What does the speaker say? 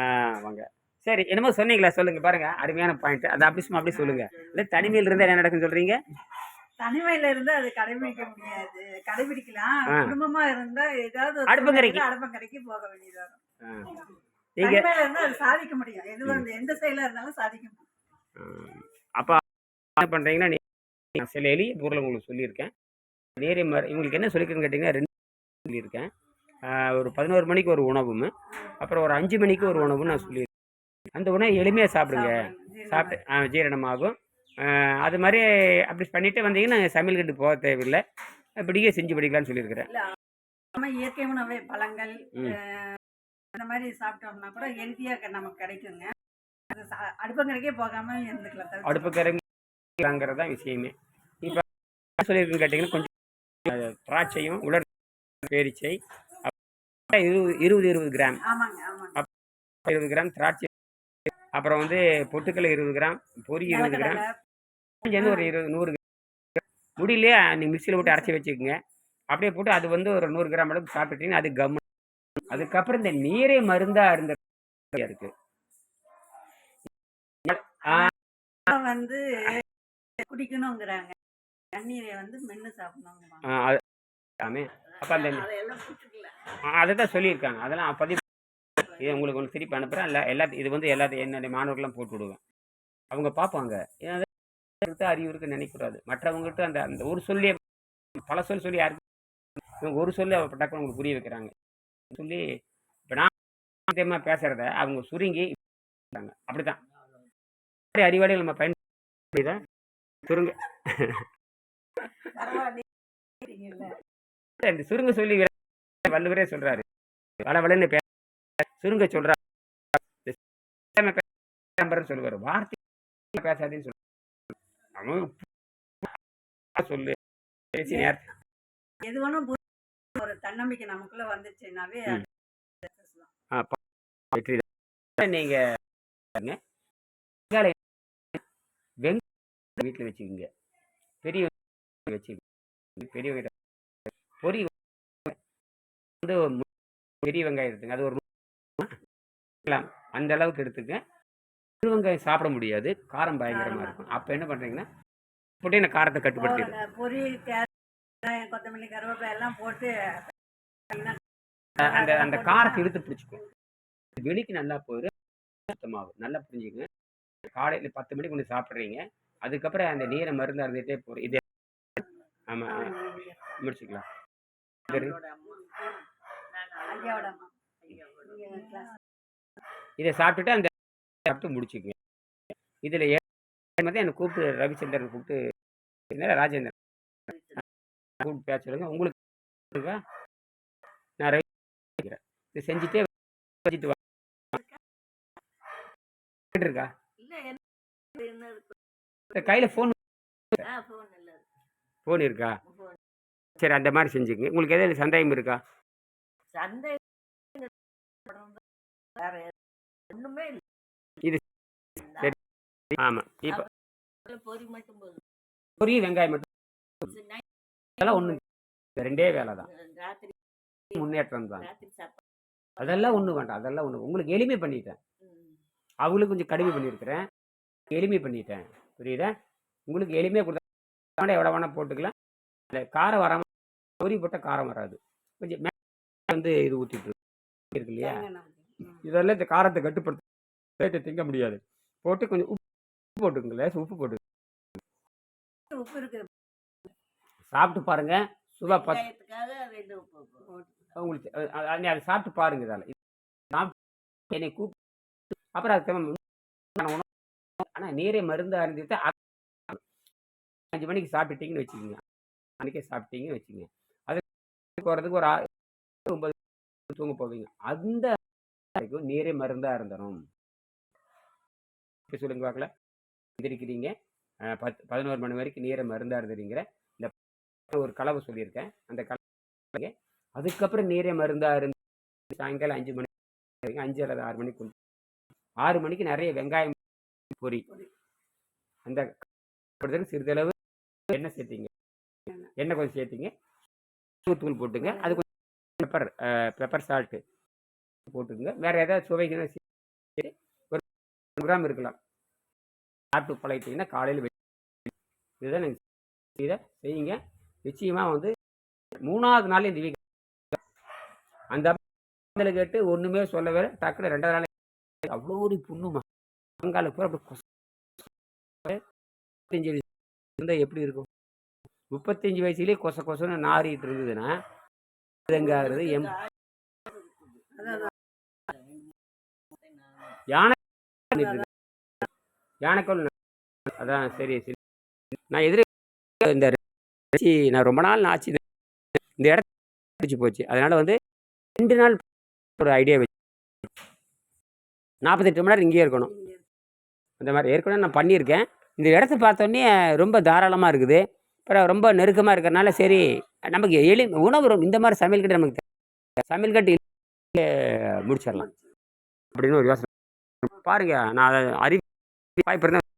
ஆ வாங்க. சரி என்னமோ சொன்னீங்களா சொல்லுங்க பாருங்க அருமையான பாயிண்ட் அதை அப்படி சும்மா அப்படி சொல்லுங்க. இல்லை தனிமையில் இருந்தால் என்ன நடக்குன்னு சொல்றீங்க? தனிமையில இருந்தா அது கடைபிடிக்க முடியாது. கடைபிடிக்கலாம். குடும்பமா இருந்தா ஏதாவது அடுப்பங்கரைக்கு. அடுப்பங்கரைக்கு போக வேண்டியது தனிமையில இருந்தா அது சாதிக்க முடியும் எது வந்து எந்த செயலா இருந்தாலும் சாதிக்க முடியும் அப்போ என்ன பண்ணுறீங்கன்னா நான் சில எளிய பொருளை உங்களுக்கு சொல்லியிருக்கேன். நேரே உங்களுக்கு என்ன சொல்லியிருக்கேன்னு கேட்டிங்கன்னா ரெண்டு சொல்லியிருக்கேன். ஒரு பதினோரு மணிக்கு ஒரு உணவும் அப்புறம் ஒரு அஞ்சு மணிக்கு ஒரு உணவும் நான் சொல்லியிருக்கேன். அந்த உணவை எளிமையாக சாப்பிடுங்க. சாப்பிட்டு ஆ, ஜீரணமாகும். அது மாதிரி அப்படி பண்ணிட்டு வந்தீங்கன்னா சமையல் கட்டு போக தேவையில்லை. இப்படியே செஞ்சு படிக்கலாம்னு சொல்லியிருக்கிறேன். நம்ம இயற்கை உணவே பழங்கள் அந்த மாதிரி சாப்பிட்டோம்னா கூட ஹெல்த்தியா நமக்கு கிடைக்குங்க. அடுப்பங்கரைக்கே போகாம இருந்துக்கலாம் தான் விஷயமே. இப்போ சொல்லியிருக்குன்னு கேட்டிங்கன்னா கொஞ்சம் திராட்சையும் உலர் பேரிச்சை இருபது இருபது இருபது கிராம். இருபது கிராம் திராட்சை அப்புறம் வந்து பொட்டுக்கடலை இருபது கிராம் பொரி இருபது கிராம். சேர்ந்து ஒரு இருபது நூறு முடியலையே நீங்கள் மிக்சியில் போட்டு அரைச்சி வச்சுக்கோங்க. அப்படியே போட்டு அது வந்து ஒரு நூறு கிராம் அளவுக்கு சாப்பிட்டுட்டீங்கன்னா அது கம் அதுக்கப்புறம் இந்த நீரே மருந்தா இருந்த இருக்கு. வந்து குடிக்கணுங்கிறாங்க. தண்ணீரை வந்து மென்னு சாப்பிடணுங்க அப்போ அந்த அதை தான் சொல்லியிருக்காங்க. அதெல்லாம் பதிவு இது உங்களுக்கு ஒன்று திருப்பி அனுப்புகிறேன் இல்லை எல்லாத்தையும் இது வந்து எல்லாத்தையும் என்னுடைய மாணவர்கள்லாம் போட்டு விடுவேன். அவங்க பார்ப்பாங்க. அறிவு இருக்குன்னு நினைக்கக்கூடாது. மற்றவங்ககிட்ட அந்த அந்த ஒரு சொல்லியே பல சொல் சொல்லி யாருக்கு இவங்க ஒரு சொல்லி டக்குனு உங்களுக்கு புரிய வைக்கிறாங்க. சொல்லி இப்போ நான் தெரியுமா பேசுகிறத அவங்க சுருங்கி அப்படி தான் அறிவாளிகள் நம்ம பயன்படுத்தி சுருங்க. இந்த சுருங்க சொல்லி வள்ளுவரே சொல்றாரு வள வளன்னு பே சுருங்க சொல்றாரு சொல்லுவாரு வார்த்தை பேசாதேன்னு சொல்லு பேசி எது வேணும் ஒரு தன்னம்பிக்கை நமக்குள்ள வந்துச்சுனாவே. வெற்றி. நீங்க. வெங்காயம் வீட்டில் வச்சுக்கோங்க பெரிய வச்சுக்கோங்க பெரிய பொரி வந்து மு- பெரிய வெங்காயம் எடுத்துங்க. அது ஒரு. அந்த அளவுக்கு எடுத்துங்க. சிறு வெங்காயம் சாப்பிட முடியாது. காரம் பயங்கரமா இருக்கும். அப்போ என்ன பண்றீங்கன்னா போட்டு இந்த காரத்தை கட்டுப்படுத்திடு போடுங்க. பொரி கொத்தமல்லி கருவேப்பிலை எல்லாம் போட்டு அந்த அந்த காரத்தை இழுத்து பிடிச்சிக்கும் வெளிக்கு நல்லா போயிடும் சுத்தமாகும். நல்லா புரிஞ்சுக்கங்க. காலையில் பத்து மணிக்கு ஒன்று சாப்பிட்றீங்க. அதுக்கப்புறம் அந்த நீரை மருந்து அருந்துட்டே போகிறோம் இது ஆமாம் முடிச்சுக்கலாம். இதை சாப்பிட்டுட்டு அந்த சாப்பிட்டு முடிச்சுக்குங்க. இதில் வந்து என்னை கூப்பிட்டு ரவிச்சந்திரன் கூப்பிட்டு ராஜேந்திரன். கூப்பிட்டு பேச சொல்லுங்க. உங்களுக்கு இருக்கா? நான் ரவி இது செஞ்சுட்டே வச்சுட்டு இருக்கா கையில் ஃபோன் ஆ, phone இல்ல. ஃபோன் இருக்கா. சரி அந்த மாதிரி செஞ்சுக்கங்க. உங்களுக்கு எதாவது சந்தேகம் இருக்கா. இது சரி. ஆமாம் இப்போ பொரிய வெங்காயம் மட்டும் அதெல்லாம் ஒன்று ரெண்டே வேலை தான். முன்னேற்றம் தான். அதெல்லாம் ஒன்றும் வேண்டாம். அதெல்லாம் ஒன்று உங்களுக்கு எளிமை பண்ணிட்டேன். அவங்களுக்கு கொஞ்சம் கடுமை பண்ணியிருக்கிறேன். எளிமை பண்ணிட்டேன். புரியுதா? உங்களுக்கு எளிமையாக கொடுத்தா எவ்வளோ வேணால் போட்டுக்கலாம். இல்லை காரம் வராமல் பொரி போட்டால் காரம் வராது. கொஞ்சம் வந்து இது ஊற்றிட்டு இருக்கு இல்லையா? இதெல்லாம் இந்த காரத்தை கட்டுப்படுத்த ரேட்டை திங்க முடியாது. போட்டு கொஞ்சம் உப்பு போட்டுக்கங்க லேசம் உப்பு போட்டு. உப்பு சாப்பிட்டு பாருங்க. சுபா போட்டு உங்களுக்கு அதை சாப்பிட்டு பாருங்க இதால். என்னை கூப்பிட்டு அப்புறம் அதுக்கு ஆனால் நீரே மருந்து அருந்திட்டு அஞ்சு மணிக்கு சாப்பிட்டீங்கன்னு வச்சுக்கோங்க. அன்றைக்கே சாப்பிட்டீங்கன்னு வச்சுக்கோங்க. போகிறதுக்கு ஒரு ஒன்பது தூங்க போவீங்க. அந்த வரைக்கும் நீரே மருந்தாக இருந்தணும் இப்போ சொல்லுங்க பார்க்கல எந்திரிக்கிறீங்க. பத்து பதினோரு மணி வரைக்கும் நீரை மருந்தாக இருந்துறீங்கிற இந்த ஒரு கலவை சொல்லியிருக்கேன். அந்த கலவை அதுக்கப்புறம் நீரே மருந்தாக இருந்து சாயங்காலம் அஞ்சு மணி வரைக்கும் அஞ்சு அல்லது ஆறு மணிக்கு ஆறு மணிக்கு நிறைய வெங்காயம் பொரி. அந்த சிறிதளவு எண்ணெய் சேர்த்திங்க. எண்ணெய் கொஞ்சம் சேர்த்திங்க. தூள் போட்டுங்க அது கொஞ்சம் பெப்பர் பெப்பர் சால்ட்டு போட்டுக்கோங்க வேறு ஏதாவது சுவைகள் ஒரு கிராம் இருக்கலாம் சாப்பிட்டு பழகிட்டீங்கன்னா காலையில் இதுதான் நீங்கள் இதை செய்யுங்க நிச்சயமாக வந்து மூணாவது நாள் இந்த வீக் அந்த கேட்டு ஒன்றுமே சொல்லவே இல்லை. டக்குனு ரெண்டாவது நாள் அவ்வளோ ஒரு புண்ணுமா அங்கால பூரா அப்படி இருந்தால் எப்படி இருக்கும் முப்பத்தஞ்சு வயசுலேயே கொச கொசன்னு நாறிட்டு இருந்ததுன்னா இது எம் யானை யானைக்கோல் யானைக்கோள் அதான் சரி சரி. நான் எதிர இந்த நான் ரொம்ப நாள் நான் ஆச்சு. இந்த இடத்த பிடிச்சி போச்சு. அதனால வந்து ரெண்டு நாள் ஒரு ஐடியா வச்சு. நாற்பத்தெட்டு மணி நேரம் இங்கேயே இருக்கணும். அந்த மாதிரி ஏற்கனவே நான் பண்ணியிருக்கேன். இந்த இடத்த பார்த்தோன்னே ரொம்ப தாராளமாக இருக்குது. அப்புறம் ரொம்ப நெருக்கமாக இருக்கிறனால சரி நமக்கு எளி உணவு ரொம்ப- இந்த மாதிரி சமையல் கட்டு நமக்கு சமையல் கட்டு முடிச்சிடலாம். அப்படின்னு ஒரு யோசனை. பாருங்க நான் அதை அறிவு வாய்ப்பு இருந்தால்